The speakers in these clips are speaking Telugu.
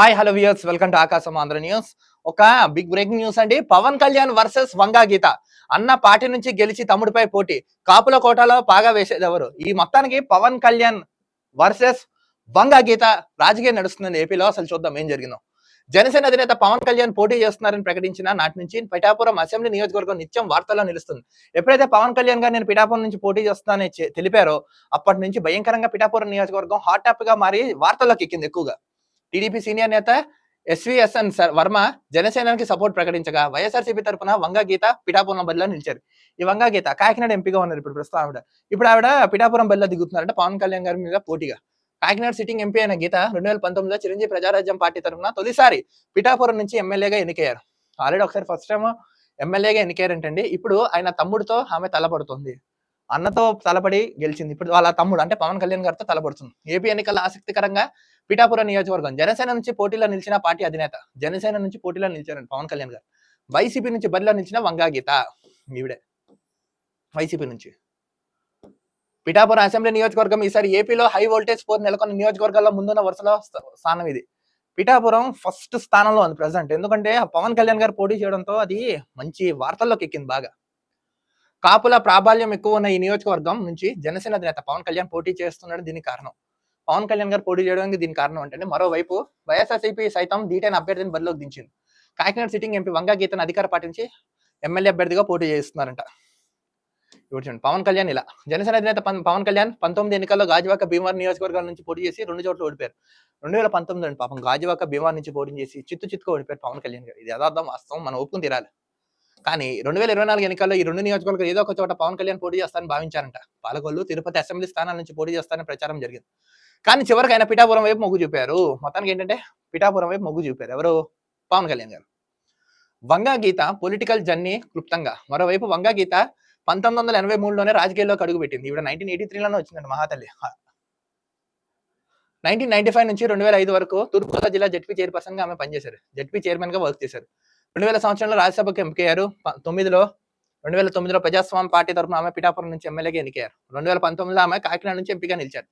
Hi hello viewers welcome to Akasam Andhra news ఒక బిగ్ బ్రేకింగ్ న్యూస్ అండి. పవన్ కళ్యాణ్ వర్సెస్ వంగా గీత అన్న పార్టీ నుంచి గెలిచి తమ్ముడిపై పోటీ. కాపుల కోటాలో పాగా వేసేది ఎవరు? ఈ మొత్తానికి పవన్ కళ్యాణ్ వర్సెస్ వంగా గీత రాజకీయం నడుస్తుంది ఏపీలో అసలు చూద్దాం. ఏం జరిగిందో. జనసేన అధినేత పవన్ కళ్యాణ్ పోటీ చేస్తున్నారని ప్రకటించిన నాటి నుంచి పిఠాపురం అసెంబ్లీ నియోజకవర్గం నిత్యం వార్తల్లో నిలుస్తుంది. ఎప్పుడైతే పవన్ కళ్యాణ్ గారు నేను పిఠాపురం నుంచి పోటీ చేస్తానని తెలిపారో అప్పటి నుంచి భయంకరంగా పిఠాపురం నియోజకవర్గం హాట్ టాప్గా మారి వార్తల్లోకి ఎక్కింది ఎక్కువగా. టీడీపీ సీనియర్ నేత ఎస్విఎస్ఎన్ వర్మ జనసేనకి సపోర్ట్ ప్రకటించగా వైఎస్ఆర్సీపీ తరఫున వంగ గీత పిఠాపురం బదిలో నిలిచారు. ఈ వంగ గీత కాకినాడ ఎంపీగా ఉన్నారు ఇప్పుడు ప్రస్తుతం ఆవిడ. ఇప్పుడు ఆవిడ పిఠాపురం బదిలో దిగుతున్నారంటే పవన్ కళ్యాణ్ గారి మీద పోటీగా. కాకినాడ సిట్టింగ్ ఎంపీ అయిన గీత రెండు వేల పంతొమ్మిదిలో చిరంజీవి ప్రజారాజ్యం పార్టీ తరఫున తొలిసారి పిఠాపురం నుంచి ఎమ్మెల్యేగా ఎన్నికయ్యారు. ఆల్రెడీ ఒకసారి ఫస్ట్ టైం ఎమ్మెల్యేగా ఎన్నికయ్యారంటండి. ఇప్పుడు ఆయన తమ్ముడితో ఆమె తలపడుతుంది. అన్నతో తలపడి గెలిచింది. ఇప్పుడు వాళ్ళ తమ్ముడు అంటే పవన్ కళ్యాణ్ గారితో తలపడుతుంది. ఏపీ ఎన్నికల ఆసక్తికరంగా పిఠాపురం నియోజకవర్గం. జనసేన నుంచి పోటీలో నిలిచిన పార్టీ అధినేత. జనసేన నుంచి పోటీలో నిలిచారండి పవన్ కళ్యాణ్ గారు. వైసీపీ నుంచి బరిలో నిలిచిన వంగా గీత. ఈవిడే. వైసీపీ నుంచి. పిఠాపురం అసెంబ్లీ నియోజకవర్గం ఈసారి ఏపీలో హై వోల్టేజ్ పోర్ నెలకొన్న నియోజకవర్గాల్లో ముందున్న వరుసలో స్థానం ఇది. పిఠాపురం ఫస్ట్ స్థానంలో ఉంది ప్రజెంట్. ఎందుకంటే పవన్ కళ్యాణ్ గారు పోటీ చేయడంతో అది మంచి వార్తల్లోకి ఎక్కింది బాగా. కాపుల ప్రాబల్యం ఎక్కువ ఉన్న ఈ నియోజకవర్గం నుంచి జనసేన అధినేత పవన్ కళ్యాణ్ పోటీ చేస్తున్నాడు దీనికి కారణం. పవన్ కళ్యాణ్ గారు పోటీ చేయడానికి దీనికి కారణం అంటే మరోవైపు వైఎస్ఆర్సీపీ సైతం దీటైన అభ్యర్థిని బరిలోకి దించింది. కాకినాడ సిట్టింగ్ ఎంపీ వంగా గీతను అధికార పాటించి ఎమ్మెల్యే అభ్యర్థిగా పోటీ చేస్తున్నారంట. ఇప్పుడు చూడండి పవన్ కళ్యాణ్ ఇలా. జనసేన అధినేత పవన్ పవన్ కళ్యాణ్ పంతొమ్మిది ఎన్నికల్లో గాజువాక భీమవరం నియోజకవర్గాల నుంచి పోటీ చేసి రెండు చోట్ల ఓడిపోయారు. రెండు వేల పంతొమ్మిది అండి పాపం గాజువాక భీమవరం నుంచి పోటీ చేసి చిత్తు చిత్తుగా ఓడిపోయారు పవన్ కళ్యాణ్ గారు. ఇది యథార్థం వాస్తవం మనం ఒప్పుకుని తీరాలి. కానీ రెండు వేల ఇరవై నాలుగు ఎన్నికల్లో ఈ రెండు నియోజకవర్గాలు ఏదో ఒక చోట పవన్ కళ్యాణ్ పోటీ చేస్తారని భావించారంట. పాలకొల్లు తిరుపతి అసెంబ్లీ స్థానాల నుంచి పోటీ చేస్తారని ప్రచారం జరిగింది. కానీ చివరికి ఆయన పిఠాపురం వైపు మొగ్గు చూపారు. మొత్తానికి ఏంటంటే పిఠాపురం వైపు మొగ్గు చూపారు. ఎవరు? పవన్ కళ్యాణ్ గారు. వంగా గీత పొలిటికల్ జర్నీ క్లుప్తంగా. మరోవైపు వంగా గీత పంతొమ్మిది వందల ఎనభై మూడులోనే రాజకీయాల్లోకి అడుగుపెట్టింది ఈవిడ నైన్టీన్ ఎయిటీ త్రీలోనే వచ్చిందండి మహాతల్లి. నైన్టీన్ నైన్టీ ఫైవ్ నుంచి రెండు వేల ఐదు వరకు తూర్పుగోదావరి జిల్లా జడ్పీ చైర్పర్సన్గా ఆమె పనిచేశారు. జడ్పీ చైర్మన్గా వర్క్ చేశారు. రెండు వేల సంవత్సరంలో రాజ్యసభకు ఎంపికయ్యారు. తొమ్మిదిలో రెండు వేల తొమ్మిదిలో ప్రజాస్వామ్య పార్టీ తరఫున ఆమె పిఠాపురం నుంచి ఎమ్మెల్యేగా ఎన్నికయ్యారు. రెండు వేల పంతొమ్మిదిలో ఆమె కాకినాడ నుంచి ఎంపీగా నిలిచారు.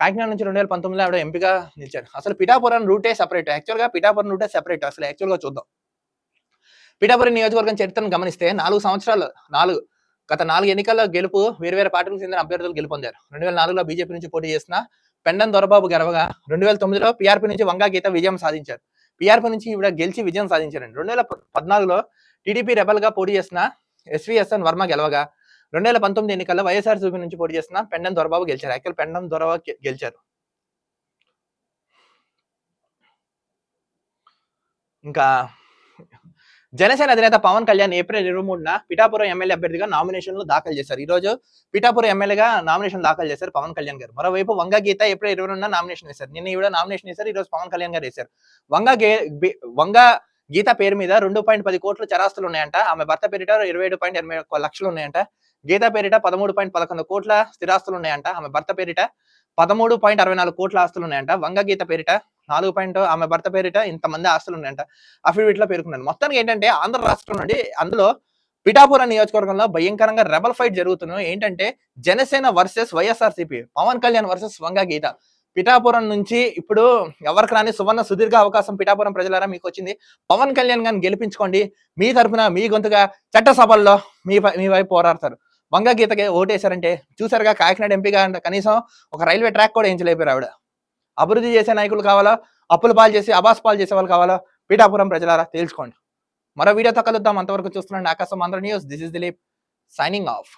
కాకినాడ నుంచి రెండు వేల పంతొమ్మిదిలో ఆవిడ ఎంపీగా నిలిచారు. అసలు పిఠాపురం రూటే సెపరేట్ యాక్చువల్గా పిఠాపురం రూటే సెపరేట్ అసలు యాక్చువల్గా చూద్దాం. పిఠాపురం నియోజకవర్గం చరిత్రను గమనిస్తే నాలుగు సంవత్సరాలు నాలుగు గత నాలుగు ఎన్నికల్లో గెలుపు వేరు వేరే పార్టీలకు చెందిన అభ్యర్థులు గెలుపొందారు. రెండు వేల నాలుగులో బీజేపీ నుంచి పోటీ చేసిన పెండన్ దొరబాబు గెలవగా రెండు వేల తొమ్మిదిలో పీఆర్పీ నుంచి వంగా గీత విజయం సాధించారు. పీఆర్పీ నుంచి ఈవిడ గెలిచి విజయం సాధించారండి. రెండు వేల పద్నాలుగులో టీడీపీ రెబల్గా పోటీ చేసిన ఎస్విఎస్ఎన్ వర్మ గెలవగా రెండు వేల పంతొమ్మిది ఎన్నికల్లో వైఎస్ఆర్సీపీ నుంచి పోటీ చేసిన పెండం దొరబాబు గెలిచారు. యాక్చువల్ పెండం దొరబాబు గెలిచారు. ఇంకా జనసేన అధినేత పవన్ కళ్యాణ్ ఏప్రిల్ ఇరవై మూడున పిఠాపురం ఎమ్మెల్యే అభ్యర్థిగా నామినేషన్లు దాఖలు చేశారు. ఈ రోజు పిఠాపురం ఎమ్మెల్యేగా నామినేషన్ దాఖలు చేశారు పవన్ కళ్యాణ్ గారు. మరోవైపు వంగ గీత ఏప్రిల్ ఇరవై రెండున నామినేషన్ వేశారు. నిన్న ఈవిడ నామినేషన్ వేశారు ఈ రోజు పవన్ కళ్యాణ్ గారు వేశారు. వంగ గే వంగ గీత పేరు మీద రెండు పాయింట్ పది కోట్లు చరాస్తులు ఉన్నాయంట. ఆమె భర్త పేరిట ఇరవై ఏడు పాయింట్ ఎనభై లక్షలు ఉన్నాయంట. గీత పేరిట పదమూడు పాయింట్ పదకొండు కోట్ల స్థిరాస్తులు ఉన్నాయంట. ఆమె భర్త పేరిట పదమూడు పాయింట్ అరవై నాలుగు కోట్ల ఆస్తులు ఉన్నాయంట. వంగ గీత పేరిట నాలుగు పాయింట్ ఆమె భర్త పేరిట ఇంతమంది ఆస్తులు ఉన్నాయంట. అఫిడవిట్లో పేర్కొన్నాను. మొత్తానికి ఏంటంటే ఆంధ్ర రాష్ట్రం నుండి అందులో పిఠాపురం నియోజకవర్గంలో భయంకరంగా రెబల్ ఫైట్ జరుగుతున్నాయి. ఏంటంటే Janasena versus YSRCP Pawan Kalyan versus Vanga Geetha. Pithapuram నుంచి ఇప్పుడు ఎవరికి రాని సువర్ణ సుదీర్ఘ అవకాశం పిఠాపురం ప్రజలారా మీకు వచ్చింది. పవన్ కళ్యాణ్ గారిని గెలిపించుకోండి. మీ తరఫున మీ గొంతుగా చట్టసభల్లో మీ మీ వైపు పోరాడతారు. వంగ గీతకి ఓటేశారంటే చూసారుగా కాకినాడ ఎంపీగా అంటే కనీసం ఒక రైల్వే ట్రాక్ కూడా ఎంచలేపారు ఆవిడ. అభివృద్ధి చేసే నాయకులు కావాలా? అప్పులు పాలు చేసి అబాస్ పాలు చేసే వాళ్ళు కావాలా? పీఠాపురం ప్రజలారా తేల్చుకోండి. మరో వీడియోతో కలుద్దాం. అంతవరకు చూస్తున్నాండి Akasam Andhra news this is Dilip signing off